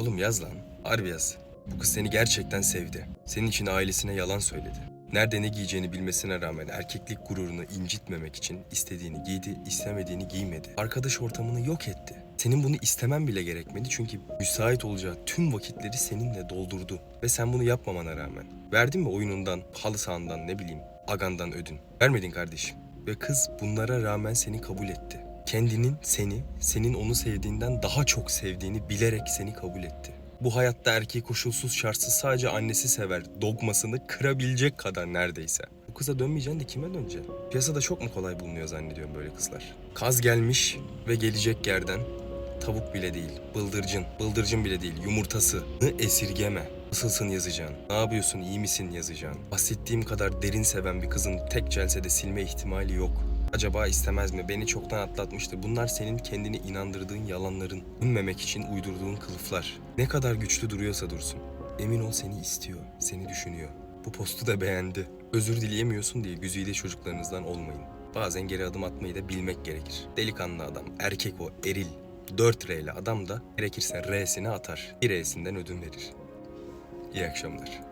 Oğlum yaz lan. Harbi yaz. Bu kız seni gerçekten sevdi. Senin için ailesine yalan söyledi. Nerede ne giyeceğini bilmesine rağmen erkeklik gururunu incitmemek için istediğini giydi, istemediğini giymedi. Arkadaş ortamını yok etti. Senin bunu istemen bile gerekmedi çünkü müsait olacağı tüm vakitleri seninle doldurdu. Ve sen bunu yapmamana rağmen. Verdin mi oyunundan, halı sahandan ne bileyim, agandan ödün? Vermedin kardeşim. Ve kız bunlara rağmen seni kabul etti. Kendinin seni, senin onu sevdiğinden daha çok sevdiğini bilerek seni kabul etti. Bu hayatta erkeği koşulsuz şartsız sadece annesi sever dogmasını kırabilecek kadar neredeyse. Bu kıza dönmeyeceksin de kime döneceksin? Piyasada çok mu kolay bulunuyor zannediyorum böyle kızlar. Kaz gelmiş ve gelecek yerden tavuk bile değil, bıldırcın, bıldırcın bile değil, yumurtası esirgeme. Nasılsın yazacaksın, ne yapıyorsun, iyi misin yazacaksın. Bahsettiğim kadar derin seven bir kızın tek celsede silme ihtimali yok. Acaba istemez mi? Beni çoktan atlatmıştı. Bunlar senin kendini inandırdığın yalanların. Dönmemek için uydurduğun kılıflar. Ne kadar güçlü duruyorsa dursun. Emin ol seni istiyor, seni düşünüyor. Bu postu da beğendi. Özür dileyemiyorsun diye güzide çocuklarınızdan olmayın. Bazen geri adım atmayı da bilmek gerekir. Delikanlı adam, erkek o, eril. 4 R ile adam da gerekirse R'sini atar. Bir R'sinden ödün verir. İyi akşamlar.